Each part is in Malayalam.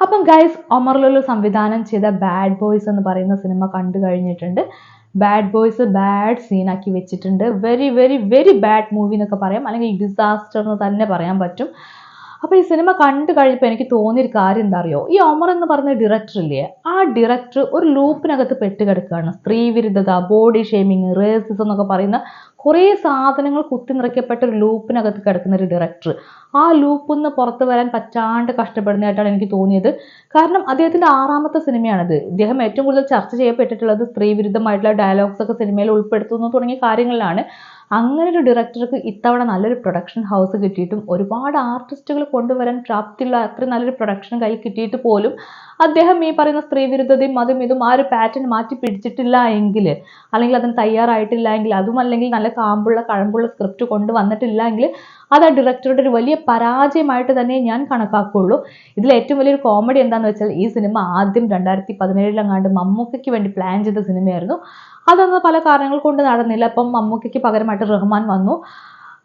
അപ്പം ഗൈസ് ഒമർ സംവിധാനം ചെയ്ത ബാഡ് ബോയ്സ് എന്ന് പറയുന്ന സിനിമ കണ്ടു കഴിഞ്ഞിട്ടുണ്ട്. ബാഡ് ബോയ്സ് ബാഡ് സീനാക്കി വെച്ചിട്ടുണ്ട്. Very very very bad movie എന്നൊക്കെ പറയാം. അല്ലെങ്കിൽ ഡിസാസ്റ്റർ എന്ന് തന്നെ പറയാൻ പറ്റും. അപ്പോൾ ഈ സിനിമ കണ്ടു കഴിഞ്ഞപ്പോൾ എനിക്ക് തോന്നിയൊരു കാര്യം എന്താ അറിയോ? ഈ ഒമർ എന്ന് പറയുന്ന ഡയറക്ടർ ഇല്ലേ ആ ഡയറക്ടർ ഒരു ലൂപ്പിനകത്ത് പെട്ട് കിടക്കുകയാണ്. സ്ത്രീ വിരുദ്ധത ബോഡി ഷേമിങ് റേസിസം എന്നൊക്കെ പറയുന്ന കുറേ സാധനങ്ങൾ കുത്തി നിറയ്ക്കപ്പെട്ട ഒരു ലൂപ്പിനകത്ത് കിടക്കുന്ന ഒരു ഡയറക്ടർ ആ ലൂപ്പിൽ നിന്ന് പുറത്ത് വരാൻ പറ്റാണ്ട് കഷ്ടപ്പെടുന്നതായിട്ടാണ് എനിക്ക് തോന്നിയത്. കാരണം അദ്ദേഹത്തിന്റെ ആറാമത്തെ സിനിമയാണിത്. ഇദ്ദേഹം ഏറ്റവും കൂടുതൽ ചർച്ച ചെയ്യപ്പെട്ടിട്ടുള്ളത് സ്ത്രീ വിരുദ്ധമായിട്ടുള്ള ഡയലോഗ്സ് ഒക്കെ സിനിമയിൽ ഉൾപ്പെടുത്തുന്നു തുടങ്ങിയ കാര്യങ്ങളിലാണ്. അങ്ങനെ ഒരു ഡയറക്ടർക്ക് ഇത്തവണ നല്ലൊരു പ്രൊഡക്ഷൻ ഹൗസ് കിട്ടിയിട്ടും ഒരുപാട് ആർട്ടിസ്റ്റുകൾ കൊണ്ടുവരാൻ പ്രാപ്തിയുള്ള അത്രയും നല്ലൊരു പ്രൊഡക്ഷൻ കയ്യിൽ കിട്ടിയിട്ട് പോലും അദ്ദേഹം ഈ പറയുന്ന സ്ത്രീ വിരുദ്ധതയും അതും ഇതും ആ ഒരു പാറ്റേൺ മാറ്റി പിടിച്ചിട്ടില്ല എങ്കിൽ അല്ലെങ്കിൽ അതിന് തയ്യാറായിട്ടില്ല എങ്കിൽ അതും അല്ലെങ്കിൽ നല്ല കാമ്പുള്ള കഴമ്പുള്ള സ്ക്രിപ്റ്റ് കൊണ്ടുവന്നിട്ടില്ല എങ്കിൽ അത് ആ ഡയറക്ടറുടെ ഒരു വലിയ പരാജയമായിട്ട് തന്നെ ഞാൻ കണക്കാക്കുള്ളൂ. ഇതിൽ ഏറ്റവും വലിയൊരു കോമഡി എന്താണെന്ന് വെച്ചാൽ ഈ സിനിമ ആദ്യം രണ്ടായിരത്തി പതിനേഴിലെങ്ങാണ്ട് മമ്മൂക്കയ്ക്ക് വേണ്ടി പ്ലാൻ ചെയ്ത സിനിമയായിരുന്നു അതൊന്ന് പല കാരണങ്ങൾ കൊണ്ട് നടന്നില്ല. അപ്പം മമ്മൂക്കയ്ക്ക് പകരമായിട്ട് റഹ്മാൻ വന്നു.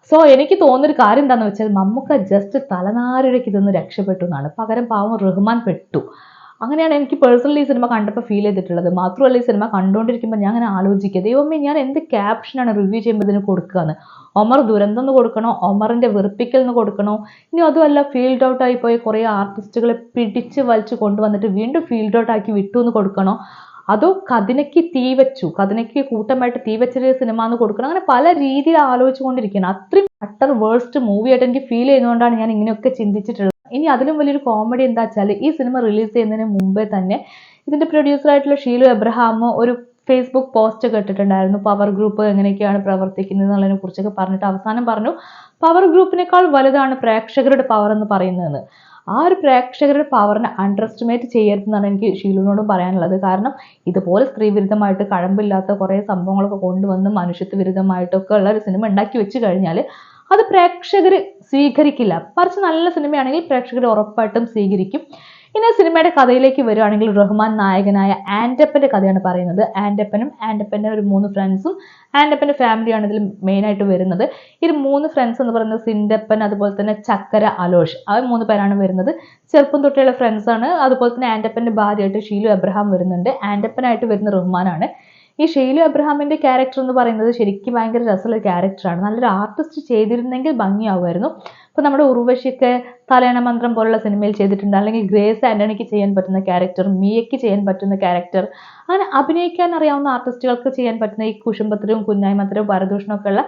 സോ എനിക്ക് തോന്നുന്നൊരു കാര്യം എന്താണെന്ന് വെച്ചാൽ മമ്മൂക്ക ജസ്റ്റ് തലനാരിഴയ്ക്ക് ഇതൊന്ന് രക്ഷപ്പെട്ടു എന്നാണ്. പകരം പാവം റഹ്മാൻ പെട്ടു. അങ്ങനെയാണ് എനിക്ക് പേഴ്സണലി ഈ സിനിമ കണ്ടപ്പോൾ ഫീൽ ചെയ്തിട്ടുള്ളത്. മാത്രമല്ല ഈ സിനിമ കണ്ടുകൊണ്ടിരിക്കുമ്പോൾ ഞാൻ അങ്ങനെ ആലോചിക്കുക. ദൈവമേ ഞാൻ എന്ത് ക്യാപ്ഷനാണ് റിവ്യൂ ചെയ്യുമ്പോൾ ഇതിന് കൊടുക്കുകയെന്ന് ഒമർ ദുരന്തം എന്ന് കൊടുക്കണോ? ഒമറിന്റെ വെറുപ്പിക്കൽ എന്ന് കൊടുക്കണോ? ഇനി അതുമല്ല ഫീൽഡ് ഔട്ട് ആയി കുറേ ആർട്ടിസ്റ്റുകളെ പിടിച്ച് വലിച്ച് കൊണ്ടുവന്നിട്ട് വീണ്ടും ഫീൽഡ് ഔട്ട് ആക്കി വിട്ടു എന്ന് കൊടുക്കണോ? അതോ കഥനയ്ക്ക് തീ വെച്ചു? കഥനയ്ക്ക് കൂട്ടമായിട്ട് തീ വെച്ചൊരു സിനിമ എന്ന് കൊടുക്കണം? അങ്ങനെ പല രീതിയിൽ ആലോചിച്ചുകൊണ്ടിരിക്കുകയാണ്. അത്രയും അട്ടർ വേഴ്സ്റ്റ് മൂവി ആയിട്ട് എനിക്ക് ഫീൽ ചെയ്യുന്നതുകൊണ്ടാണ് ഞാൻ ഇങ്ങനെയൊക്കെ ചിന്തിച്ചിട്ടുള്ളത്. ഇനി അതിലും വലിയൊരു കോമഡി എന്താ വെച്ചാൽ ഈ സിനിമ റിലീസ് ചെയ്യുന്നതിന് മുമ്പേ തന്നെ ഇതിന്റെ പ്രൊഡ്യൂസർ ആയിട്ടുള്ള ഷീലു എബ്രഹാം ഒരു ഫേസ്ബുക്ക് പോസ്റ്റ് ഒക്കെ ഇട്ടിട്ടുണ്ടായിരുന്നു. പവർ ഗ്രൂപ്പ് എങ്ങനെയൊക്കെയാണ് പ്രവർത്തിക്കുന്നത് എന്നുള്ളതിനെ കുറിച്ചൊക്കെ പറഞ്ഞിട്ട് അവസാനം പറഞ്ഞു. പവർ ഗ്രൂപ്പിനേക്കാൾ വലുതാണ് പ്രേക്ഷകരുടെ പവർ എന്ന് പറയുന്നതെന്ന് ആ ഒരു പ്രേക്ഷകരുടെ പവറിനെ അണ്ടർ എസ്റ്റിമേറ്റ് ചെയ്യരുതെന്നാണ് എനിക്ക് ഷീലുവിനോടും പറയാനുള്ളത്. കാരണം ഇതുപോലെ സ്ത്രീ വിരുദ്ധമായിട്ട് കഴമ്പില്ലാത്ത കുറേ സംഭവങ്ങളൊക്കെ കൊണ്ടുവന്ന് മനുഷ്യത്വ വിരുദ്ധമായിട്ടൊക്കെ ഉള്ള ഒരു സിനിമ ഉണ്ടാക്കി വെച്ച് കഴിഞ്ഞാൽ അത് പ്രേക്ഷകർ സ്വീകരിക്കില്ല. മറിച്ച് നല്ല സിനിമയാണെങ്കിൽ പ്രേക്ഷകർ ഉറപ്പായിട്ടും സ്വീകരിക്കും. ഇനി സിനിമയുടെ കഥയിലേക്ക് വരുവാണെങ്കിൽ റഹ്മാൻ നായകനായ ആൻഡപ്പന്റെ കഥയാണ് പറയുന്നത്. ആൻഡപ്പനും ആൻഡപ്പന്റെ ഒരു മൂന്ന് ഫ്രണ്ട്സും ആൻഡപ്പന്റെ ഫാമിലിയാണ് ഇതിൽ മെയിനായിട്ട് വരുന്നത്. ഈ മൂന്ന് ഫ്രണ്ട്സ് എന്ന് പറയുന്നത് സിൻഡപ്പൻ അതുപോലെ തന്നെ ചക്കര അലോഷ്. ആ മൂന്ന് പേരാണ് വരുന്നത്. ചെറുപ്പം തൊട്ടുള്ള ഫ്രണ്ട്സാണ് അതുപോലെ തന്നെ ആൻഡപ്പന്റെ ഭാര്യയായിട്ട് ഷീലു എബ്രഹാം വരുന്നുണ്ട്. ആൻഡപ്പനായിട്ട് വരുന്ന റഹ്മാനാണ്. ഈ ഷെയ്ലു അബ്രഹാമിന്റെ ക്യാരക്ടർ എന്ന് പറയുന്നത് ശരിക്കും ഭയങ്കര രസമുള്ള ക്യാരക്ടറാണ് നല്ലൊരു ആർട്ടിസ്റ്റ് ചെയ്തിരുന്നെങ്കിൽ ഭംഗിയാവുമായിരുന്നു. ഇപ്പൊ നമ്മുടെ ഉർവശിക്ക് തലയണ മന്ത്രം പോലുള്ള സിനിമയിൽ ചെയ്തിട്ടുണ്ട്. അല്ലെങ്കിൽ ഗ്രേസ് ആന്റണിക്ക് ചെയ്യാൻ പറ്റുന്ന ക്യാരക്ടർ മിയയ്ക്ക് ചെയ്യാൻ പറ്റുന്ന ക്യാരക്ടർ അങ്ങനെ അഭിനയിക്കാൻ അറിയാവുന്ന ആർട്ടിസ്റ്റുകൾക്ക് ചെയ്യാൻ പറ്റുന്ന ഈ കുശുംബത്തിലും കുഞ്ഞായ്മത്തിലും ഭരദൂഷണവും ഒക്കെ ഉള്ള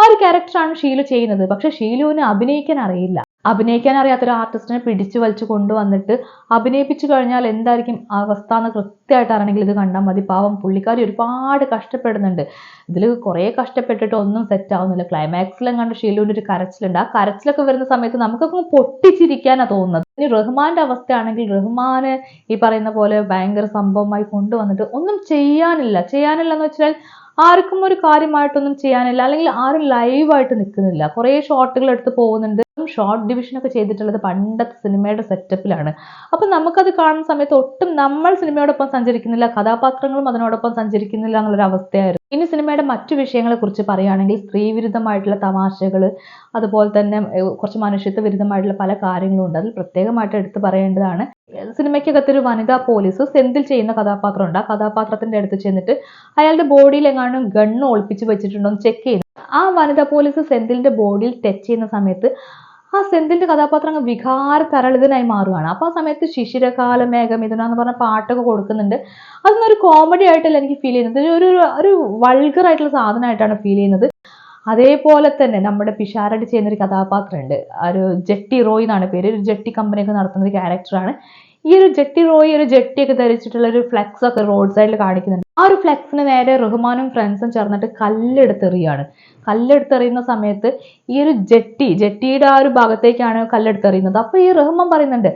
ആ ഒരു ക്യാരക്ടറാണ് ഷീലു ചെയ്യുന്നത്. പക്ഷെ ഷീലുവിന് അഭിനയിക്കാൻ അറിയില്ല. അഭിനയിക്കാൻ അറിയാത്ത ഒരു ആർട്ടിസ്റ്റിനെ പിടിച്ചു വലിച്ചു കൊണ്ടുവന്നിട്ട് അഭിനയിപ്പിച്ചു കഴിഞ്ഞാൽ എന്തായിരിക്കും അവസ്ഥ എന്ന് കൃത്യമായിട്ട് അറിയണമെങ്കിൽ ഇത് കണ്ടാൽ മതി. പാവം പുള്ളിക്കാരി ഒരുപാട് കഷ്ടപ്പെടുന്നുണ്ട്. ഇതിൽ കുറേ കഷ്ടപ്പെട്ടിട്ട് ഒന്നും സെറ്റ് ആവുന്നില്ല. ക്ലൈമാക്സിലും കണ്ട് ഷീലുവിന്റെ ഒരു കരച്ചിലുണ്ട്. ആ കരച്ചിലൊക്കെ വരുന്ന സമയത്ത് നമുക്കൊക്കെ പൊട്ടിച്ചിരിക്കാനാണ് തോന്നുന്നത്. ഇനി റഹ്മാന്റെ അവസ്ഥയാണെങ്കിൽ റഹ്മാന് ഈ പറയുന്ന പോലെ ഭയങ്കര സംഭവമായി കൊണ്ടുവന്നിട്ട് ഒന്നും ചെയ്യാനില്ല. ചെയ്യാനില്ല എന്ന് വെച്ചാൽ ആർക്കും ഒരു കാര്യമായിട്ടൊന്നും ചെയ്യാനില്ല. അല്ലെങ്കിൽ ആരും ലൈവായിട്ട് നിൽക്കുന്നില്ല. കുറേ ഷോട്ടുകൾ എടുത്ത് പോകുന്നുണ്ട്. ഷോർട്ട് ഡിവിഷൻ ഒക്കെ ചെയ്തിട്ടുള്ളത് പണ്ടത്തെ സിനിമയുടെ സെറ്റപ്പിലാണ് അപ്പം നമുക്കത് കാണുന്ന സമയത്ത് ഒട്ടും നമ്മൾ സിനിമയോടൊപ്പം സഞ്ചരിക്കുന്നില്ല കഥാപാത്രങ്ങളും അതിനോടൊപ്പം സഞ്ചരിക്കുന്നില്ല എന്നുള്ളൊരു അവസ്ഥയായിരുന്നു. ഇനി സിനിമയുടെ മറ്റു വിഷയങ്ങളെ കുറിച്ച് പറയുകയാണെങ്കിൽ സ്ത്രീ വിരുദ്ധമായിട്ടുള്ള തമാശകൾ അതുപോലെ തന്നെ കുറച്ച് മനുഷ്യത്വ വിരുദ്ധമായിട്ടുള്ള പല കാര്യങ്ങളും ഉണ്ട്. അതിൽ പ്രത്യേകമായിട്ട് എടുത്തു പറയേണ്ടതാണ് സിനിമയ്ക്കകത്തൊരു വനിതാ പോലീസ് സെന്തിൽ ചെയ്യുന്ന കഥാപാത്രം ഉണ്ട് ആ കഥാപാത്രത്തിന്റെ അടുത്ത് ചെന്നിട്ട് അയാളുടെ ബോഡിയിൽ എങ്ങാനും ഗണ്ണ് ഒളിപ്പിച്ച് വെച്ചിട്ടുണ്ടോ എന്ന് ചെക്ക് ചെയ്യുന്നു. ആ വനിതാ പോലീസ് സെന്തിലിന്റെ ബോഡിയിൽ ടച്ച് ചെയ്യുന്ന സമയത്ത് ആ സെന്തിന്റെ കഥാപാത്രം അങ്ങ് വികാര തരളിതനായി മാറുകയാണ് അപ്പോൾ ആ സമയത്ത് ശിശിരകാല മേഘമിഥുന എന്ന് പറഞ്ഞ പാട്ടൊക്കെ കൊടുക്കുന്നുണ്ട്. അതൊന്നും ഒരു കോമഡി ആയിട്ടല്ല എനിക്ക് ഫീൽ ചെയ്യുന്നത്. ഒരു ഒരു വൾഗർ ആയിട്ടുള്ള സാധനമായിട്ടാണ് ഫീൽ ചെയ്യുന്നത്. അതേപോലെ തന്നെ നമ്മുടെ പിഷാരടി ചെയ്യുന്ന ഒരു കഥാപാത്രമുണ്ട് ഒരു ജെട്ടി റോയ് എന്നാണ് പേര്. ഒരു ജെട്ടി കമ്പനിയൊക്കെ നടത്തുന്ന ഒരു ക്യാരക്ടറാണ് ഈ ഒരു ജെട്ടി റോയ് ഒരു ജെട്ടിയൊക്കെ ധരിച്ചിട്ടുള്ള ഒരു ഫ്ലെക്സ് ഒക്കെ റോഡ് സൈഡിൽ കാണിക്കുന്നുണ്ട്. ആ ഒരു ഫ്ലെക്സിന് നേരെ റഹ്മാനും ഫ്രണ്ട്സും ചേർന്നിട്ട് കല്ലെടുത്തെറിയാണ്. കല്ലെടുത്തെറിയുന്ന സമയത്ത് ഈ ഒരു ജെട്ടി ജെട്ടിയുടെ ആ ഒരു ഭാഗത്തേക്കാണ് കല്ലെടുത്തെറിയുന്നത്. അപ്പോൾ ഈ റഹ്മാൻ പറയുന്നുണ്ട്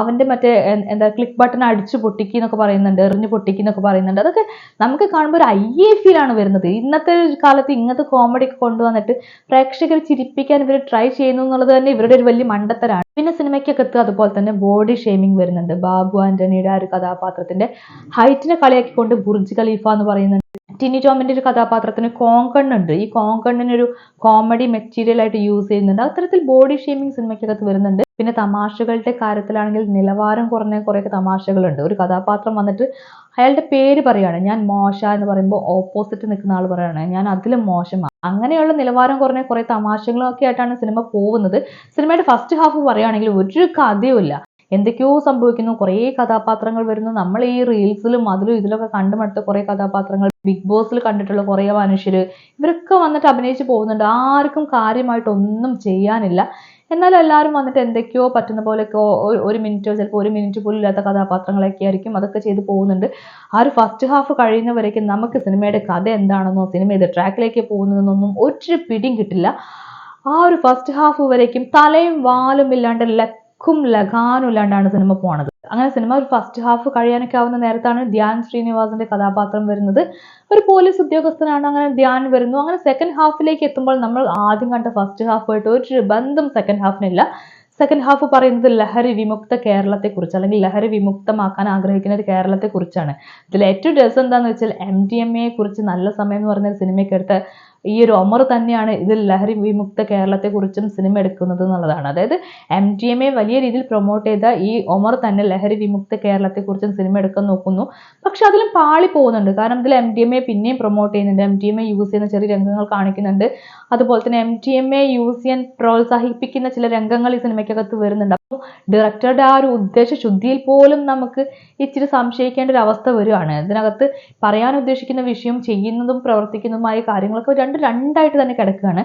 അവന്റെ മറ്റേ എന്താ ക്ലിക്ക് ബട്ടൺ അടിച്ച് പൊട്ടിക്കി എന്നൊക്കെ പറയുന്നുണ്ട് എറിഞ്ഞു പൊട്ടിക്കി എന്നൊക്കെ പറയുന്നുണ്ട്. അതൊക്കെ നമുക്ക് കാണുമ്പോൾ ഒരു ഐ എ ഫീലാണ് വരുന്നത്. ഇന്നത്തെ കാലത്ത് ഇങ്ങനത്തെ കോമഡി ഒക്കെ കൊണ്ടുവന്നിട്ട് പ്രേക്ഷകരെ ചിരിപ്പിക്കാൻ ഇവർ ട്രൈ ചെയ്യുന്നു എന്നുള്ളത് തന്നെ ഇവരുടെ ഒരു വലിയ മണ്ടത്തരാണ്. പിന്നെ സിനിമയ്ക്കൊക്കെ എത്തുക അതുപോലെ തന്നെ ബോഡി ഷേമിംഗ് വരുന്നുണ്ട്. ബാബു ആന്റണിയുടെ ആ ഒരു കഥാപാത്രത്തിന്റെ ഹൈറ്റിനെ കളിയാക്കിക്കൊണ്ട് ബുർജ് ഖലീഫ എന്ന് പറയുന്നുണ്ട്. ടിനി ടോമിന്റെ ഒരു കഥാപാത്രത്തിന് കോങ്കണ്ണുണ്ട്. ഈ കോങ്കണ്ണിനൊരു കോമഡി മെറ്റീരിയൽ ആയിട്ട് യൂസ് ചെയ്യുന്നുണ്ട്. അത്തരത്തിൽ ബോഡി ഷേമിംഗ് സിനിമയ്ക്കകത്ത് വരുന്നുണ്ട്. പിന്നെ തമാശകളുടെ കാര്യത്തിലാണെങ്കിൽ നിലവാരം കുറഞ്ഞ കുറേ തമാശകളുണ്ട്. ഒരു കഥാപാത്രം വന്നിട്ട് അയാളുടെ പേര് പറയാണ് ഞാൻ മോശ എന്ന് പറയുമ്പോൾ ഓപ്പോസിറ്റ് നിൽക്കുന്ന ആൾ പറയാണ് ഞാൻ അതിലും മോശമാണ്. അങ്ങനെയുള്ള നിലവാരം കുറഞ്ഞ കുറേ തമാശകളൊക്കെ ആയിട്ടാണ് സിനിമ പോകുന്നത്. സിനിമയുടെ ഫസ്റ്റ് ഹാഫ് പറയുകയാണെങ്കിൽ ഒരു കഥയുമില്ല. എന്തൊക്കെയോ സംഭവിക്കുന്നു. കുറേ കഥാപാത്രങ്ങൾ വരുന്നു. നമ്മൾ ഈ റീൽസിലും അതിലും ഇതിലൊക്കെ കണ്ടുമടുത്ത കുറേ കഥാപാത്രങ്ങൾ ബിഗ് ബോസിൽ കണ്ടിട്ടുള്ള കുറേ മനുഷ്യർ ഇവരൊക്കെ വന്നിട്ട് അഭിനയിച്ച് പോകുന്നുണ്ട്. ആർക്കും കാര്യമായിട്ടൊന്നും ചെയ്യാനില്ല. എന്നാൽ എല്ലാവരും വന്നിട്ട് എന്തൊക്കെയോ പറ്റുന്ന പോലെയൊക്കെ ഒരു മിനിറ്റോ ചിലപ്പോൾ ഒരു മിനിറ്റ് പോലും ഇല്ലാത്ത കഥാപാത്രങ്ങളൊക്കെ ആയിരിക്കും അതൊക്കെ ചെയ്ത് പോകുന്നുണ്ട്. ആ ഒരു ഫസ്റ്റ് ഹാഫ് കഴിയുന്നവരേക്കും നമുക്ക് സിനിമയുടെ കഥ എന്താണെന്നോ സിനിമ ഏത് ട്രാക്കിലേക്ക് പോകുന്നതെന്നൊന്നും ഒരു പിടിയും കിട്ടില്ല. ആ ഒരു ഫസ്റ്റ് ഹാഫ് വരേക്കും തലയും വാലും ഇല്ലാണ്ട് ലക്കും ലഗാനും ഇല്ലാണ്ടാണ് സിനിമ പോണത്. അങ്ങനെ സിനിമ ഒരു ഫസ്റ്റ് ഹാഫ് കഴിയാനൊക്കെ ആവുന്ന നേരത്താണ് ധ്യാൻ ശ്രീനിവാസിന്റെ കഥാപാത്രം വരുന്നത്. ഒരു പോലീസ് ഉദ്യോഗസ്ഥനാണ് അങ്ങനെ ധ്യാൻ വരുന്നു. അങ്ങനെ സെക്കൻഡ് ഹാഫിലേക്ക് എത്തുമ്പോൾ നമ്മൾ ആദ്യം കണ്ട ഫസ്റ്റ് ഹാഫുമായിട്ട് ഒരു ബന്ധം സെക്കൻഡ് ഹാഫിനില്ല സെക്കൻഡ് ഹാഫ് പറയുന്നത് ലഹരി വിമുക്ത കേരളത്തെക്കുറിച്ച് അല്ലെങ്കിൽ ലഹരി വിമുക്തമാക്കാൻ ആഗ്രഹിക്കുന്ന ഒരു കേരളത്തെക്കുറിച്ചാണ് ഇതിൽ ഏറ്റവും രസം എന്താണെന്ന് വെച്ചാൽ എം ഡി എം എയെ കുറിച്ച് നല്ല സമയം എന്ന് പറഞ്ഞ സിനിമയ്ക്ക് എടുത്ത ഈ ഒരു ഒമർ തന്നെയാണ് ഇതിൽ ലഹരി വിമുക്ത കേരളത്തെക്കുറിച്ചും സിനിമ എടുക്കുന്നത് എന്നുള്ളതാണ്. അതായത് എം ടി എം എ വലിയ രീതിയിൽ പ്രൊമോട്ട് ചെയ്ത ഈ ഒമർ തന്നെ ലഹരി വിമുക്ത കേരളത്തെക്കുറിച്ചും സിനിമ എടുക്കാൻ നോക്കുന്നു. പക്ഷെ അതിലും പാളി പോകുന്നുണ്ട്. കാരണം ഇതിൽ എം ടി എം എ പിന്നെയും പ്രൊമോട്ട് ചെയ്യുന്നുണ്ട്. M D M A use ചെയ്യുന്ന ചെറിയ രംഗങ്ങൾ കാണിക്കുന്നുണ്ട്. അതുപോലെ തന്നെ M D M A use ചെയ്യാൻ പ്രോത്സാഹിപ്പിക്കുന്ന ചില രംഗങ്ങൾ ഈ സിനിമയ്ക്കകത്ത് വരുന്നുണ്ട്. അപ്പോൾ ഡയറക്ടറുടെ ആ ഒരു ഉദ്ദേശ ശുദ്ധിയിൽ പോലും നമുക്ക് ഇച്ചിരി സംശയിക്കേണ്ട ഒരു അവസ്ഥ വരുവാണ് ഇതിനകത്ത് പറയാൻ ഉദ്ദേശിക്കുന്ന വിഷയം ചെയ്യുന്നതും പ്രവർത്തിക്കുന്നതുമായ കാര്യങ്ങളൊക്കെ രണ്ട് രണ്ടായിട്ട് തന്നെ കിടക്കുകയാണ്.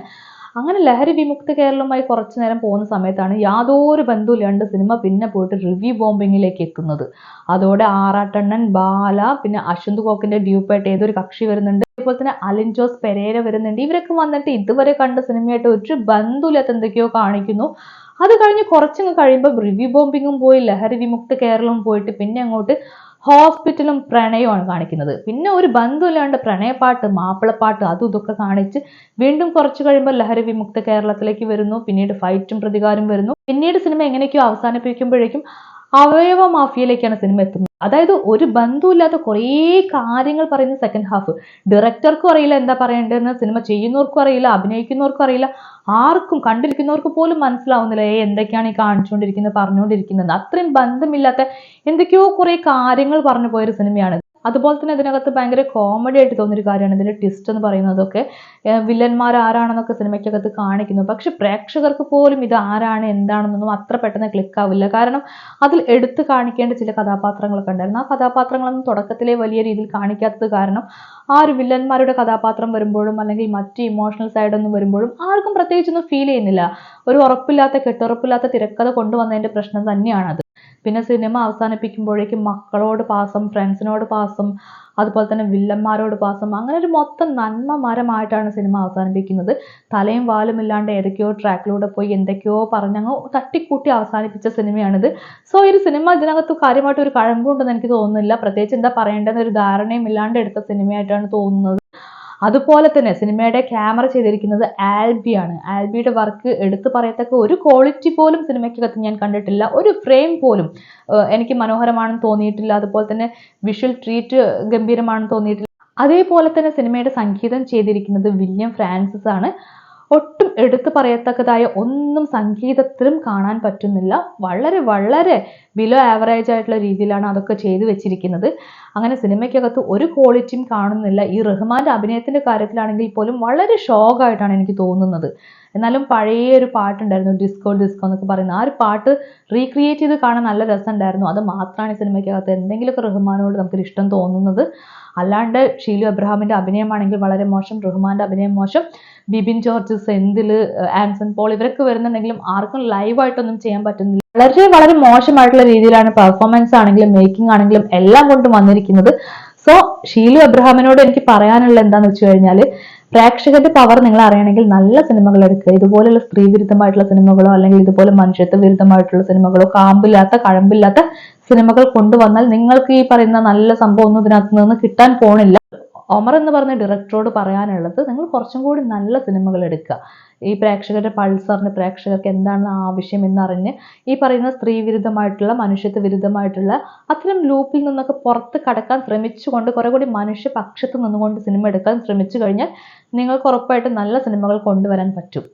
അങ്ങനെ ലഹരി വിമുക്ത കേരളമായി കുറച്ചു നേരം പോകുന്ന സമയത്താണ് യാതൊരു ബന്ധവുമില്ലാണ്ട് സിനിമ പിന്നെ പോയിട്ട് റിവ്യൂ ബോംബിങ്ങിലേക്ക് എത്തുന്നത്. അതോടെ ആറാട്ടണ്ണൻ ബാല പിന്നെ അശ്വന്ത് കോക്കിന്റെ ഡ്യൂപ്പായിട്ട് ഏതൊരു കക്ഷി വരുന്നുണ്ട്. അതുപോലെ തന്നെ അലിൻ ജോസ് പെരേര വരുന്നുണ്ട്. ഇവരൊക്കെ വന്നിട്ട് ഇതുവരെ കണ്ട സിനിമയായിട്ട് ഒരു ബന്ധമില്ലാത്ത എന്തൊക്കെയോ കാണിക്കുന്നു. അത് കഴിഞ്ഞ് കുറച്ചങ്ങ് കഴിയുമ്പോൾ റിവ്യൂ ബോംബിങ്ങും പോയി ലഹരി വിമുക്ത കേരളവും പോയിട്ട് പിന്നെ അങ്ങോട്ട് ഹോസ്പിറ്റലും പ്രണയമാണ് കാണിക്കുന്നത്. പിന്നെ ഒരു ബന്ധമില്ലാണ്ട് പ്രണയപ്പാട്ട് മാപ്പിളപ്പാട്ട് അതും ഇതൊക്കെ കാണിച്ച് വീണ്ടും കുറച്ച് കഴിയുമ്പോൾ ലഹരി വിമുക്ത കേരളത്തിലേക്ക് വരുന്നു. പിന്നീട് ഫൈറ്റും പ്രതികാരം വരുന്നു. പിന്നീട് സിനിമ എങ്ങനെയൊക്കെയോ അവസാനിപ്പിക്കുമ്പോഴേക്കും അവയവ മാഫിയയിലേക്കാണ് സിനിമ എത്തുന്നത്. അതായത് ഒരു ബന്ധവുമില്ലാത്ത കുറേ കാര്യങ്ങൾ പറയുന്ന സെക്കൻഡ് ഹാഫ് ഡയറക്ടർക്കും അറിയില്ല എന്താ പറയേണ്ടതെന്ന് സിനിമ ചെയ്യുന്നവർക്കും അറിയില്ല അഭിനയിക്കുന്നവർക്കും അറിയില്ല. ആർക്കും കണ്ടിരിക്കുന്നവർക്ക് പോലും മനസ്സിലാവുന്നില്ല ഏ എന്തൊക്കെയാണ് ഈ കാണിച്ചുകൊണ്ടിരിക്കുന്നത് പറഞ്ഞുകൊണ്ടിരിക്കുന്നത്? അത്രയും ബന്ധമില്ലാത്ത എന്തൊക്കെയോ കുറേ കാര്യങ്ങൾ പറഞ്ഞു പോയൊരു സിനിമയാണ്. അതുപോലെ തന്നെ ഇതിനകത്ത് ഭയങ്കര കോമഡി ആയിട്ട് തോന്നിയൊരു കാര്യമാണ്. ഇതിന്റെ ട്വിസ്റ്റ് എന്ന് പറയുന്നതൊക്കെ വില്ലന്മാർ ആരാണെന്നൊക്കെ സിനിമയ്ക്കകത്ത് കാണിക്കുന്നു. പക്ഷെ പ്രേക്ഷകർക്ക് പോലും ഇത് ആരാണ് എന്താണെന്നൊന്നും അത്ര പെട്ടെന്ന് ക്ലിക്കാവില്ല കാരണം അതിൽ എടുത്തു കാണിക്കേണ്ട ചില കഥാപാത്രങ്ങളൊക്കെ ഉണ്ടായിരുന്നു. ആ കഥാപാത്രങ്ങളൊന്നും തുടക്കത്തിലെ വലിയ രീതിയിൽ കാണിക്കാത്തത് കാരണം ആ ഒരു വില്ലന്മാരുടെ കഥാപാത്രം വരുമ്പോഴും അല്ലെങ്കിൽ മറ്റ് ഇമോഷണൽ സൈഡൊന്നും വരുമ്പോഴും ആർക്കും പ്രത്യേകിച്ചൊന്നും ഫീൽ ചെയ്യുന്നില്ല. ഒരു ഉറപ്പില്ലാത്ത കെട്ടുറപ്പില്ലാത്ത തിരക്കഥ കൊണ്ടുവന്നതിന്റെ പ്രശ്നം തന്നെയാണത്. പിന്നെ സിനിമ അവസാനിപ്പിക്കുമ്പോഴേക്കും മക്കളോട് പാസം ഫ്രണ്ട്സിനോട് പാസം അതുപോലെ തന്നെ വില്ലന്മാരോട് പാസം അങ്ങനെ ഒരു മൊത്തം നന്മ മരമായിട്ടാണ് സിനിമ അവസാനിപ്പിക്കുന്നത്. തലയും വാലും ഇല്ലാണ്ട് ഏതൊക്കെയോ ട്രാക്കിലൂടെ പോയി എന്തൊക്കെയോ പറഞ്ഞങ്ങ് തട്ടിക്കൂട്ടി അവസാനിപ്പിച്ച സിനിമയാണിത്. സോ ഒരു സിനിമ ഇതിനകത്ത് കാര്യമായിട്ട് ഒരു കഴമ്പുണ്ടെന്ന് എനിക്ക് തോന്നുന്നില്ല. പ്രത്യേകിച്ച് എന്താ പറയേണ്ടതെന്ന് ഒരു ധാരണയും ഇല്ലാണ്ട് എടുത്ത സിനിമയായിട്ടാണ് തോന്നുന്നത്. അതുപോലെ തന്നെ സിനിമയുടെ ക്യാമറ ചെയ്തിരിക്കുന്നത് ആൽബിയാണ് ആൽബിയുടെ വർക്ക് എടുത്തു പറയത്തക്ക ഒരു ക്വാളിറ്റി പോലും സിനിമയ്ക്കകത്ത് ഞാൻ കണ്ടിട്ടില്ല. ഒരു ഫ്രെയിം പോലും എനിക്ക് മനോഹരമാണെന്ന് തോന്നിയിട്ടില്ല. അതുപോലെ തന്നെ വിഷ്വൽ ട്രീറ്റ് ഗംഭീരമാണെന്ന് തോന്നിയിട്ടില്ല. അതേപോലെ തന്നെ സിനിമയുടെ സംഗീതം ചെയ്തിരിക്കുന്നത് വില്യം ഫ്രാൻസിസ് ആണ്. ഒട്ടും എടുത്തു പറയത്തക്കതായ ഒന്നും സംഗീതത്തിലും കാണാൻ പറ്റുന്നില്ല. വളരെ വളരെ ബിലോ ആവറേജ് ആയിട്ടുള്ള രീതിയിലാണ് അതൊക്കെ ചെയ്തു വെച്ചിരിക്കുന്നത്. അങ്ങനെ സിനിമയ്ക്കകത്ത് ഒരു ക്വാളിറ്റിയും കാണുന്നില്ല. ഈ റഹ്മാന്റെ അഭിനയത്തിന്റെ കാര്യത്തിലാണെങ്കിൽ പോലും വളരെ ഷോക്കായിട്ടാണ് എനിക്ക് തോന്നുന്നത്. എന്നാലും പഴയ ഒരു പാട്ടുണ്ടായിരുന്നു ഡിസ്കോ ഡിസ്കോ എന്നൊക്കെ പറയുന്ന. ആ ഒരു പാട്ട് റീക്രിയേറ്റ് ചെയ്ത് കാണാൻ നല്ല രസം ഉണ്ടായിരുന്നു അത് മാത്രമാണ് ഈ സിനിമയ്ക്കകത്ത് എന്തെങ്കിലുമൊക്കെ റഹ്മാനോട് നമുക്കൊരു ഇഷ്ടം തോന്നുന്നത്. അല്ലാണ്ട് ഷീലു അബ്രഹാമിന്റെ അഭിനയമാണെങ്കിൽ വളരെ മോശം റഹ്മാന്റെ അഭിനയം മോശം. ബിബിൻ ജോർജ് സെന്തിൽ ആൻസൺ പോൾ ഇവരൊക്കെ വരുന്നുണ്ടെങ്കിലും ആർക്കും ലൈവായിട്ടൊന്നും ചെയ്യാൻ പറ്റുന്നില്ല. വളരെ വളരെ മോശമായിട്ടുള്ള രീതിയിലാണ് പെർഫോമൻസ് ആണെങ്കിലും മേക്കിംഗ് ആണെങ്കിലും എല്ലാം കൊണ്ടും വന്നിരിക്കുന്നത്. സോ ഷീലു അബ്രഹാമിനോട് എനിക്ക് പറയാനുള്ള എന്താണെന്ന് വെച്ച് കഴിഞ്ഞാൽ പ്രേക്ഷകന്റെ പവർ നിങ്ങൾ അറിയണമെങ്കിൽ നല്ല സിനിമകൾ എടുക്കുക. ഇതുപോലെയുള്ള സ്ത്രീ വിരുദ്ധമായിട്ടുള്ള സിനിമകളോ അല്ലെങ്കിൽ ഇതുപോലെ മനുഷ്യത്വ വിരുദ്ധമായിട്ടുള്ള സിനിമകളോ കാമ്പില്ലാത്ത കഴമ്പില്ലാത്ത സിനിമകൾ കൊണ്ടുവന്നാൽ നിങ്ങൾക്ക് ഈ പറയുന്ന നല്ല സംഭവം ഒന്നും ഇതിനകത്ത് നിന്ന് കിട്ടാൻ പോണില്ല. ഒമർ എന്ന് പറഞ്ഞ ഡയറക്ടറോട് പറയാനുള്ളത് നിങ്ങൾ കുറച്ചും കൂടി നല്ല സിനിമകൾ എടുക്കുക. ഈ പ്രേക്ഷകരുടെ പൾസറിന് പ്രേക്ഷകർക്ക് എന്താണ് ആവശ്യം എന്നറിഞ്ഞ് ഈ പറയുന്ന സ്ത്രീ വിരുദ്ധമായിട്ടുള്ള മനുഷ്യത്വ വിരുദ്ധമായിട്ടുള്ള അത്തരം ലൂപ്പിൽ നിന്നൊക്കെ പുറത്ത് കടക്കാൻ ശ്രമിച്ചുകൊണ്ട് കുറെ കൂടി മനുഷ്യ പക്ഷത്ത് നിന്നുകൊണ്ട് സിനിമ എടുക്കാൻ ശ്രമിച്ചു കഴിഞ്ഞാൽ നിങ്ങൾക്ക് ഉറപ്പായിട്ടും നല്ല സിനിമകൾ കൊണ്ടുവരാൻ പറ്റും.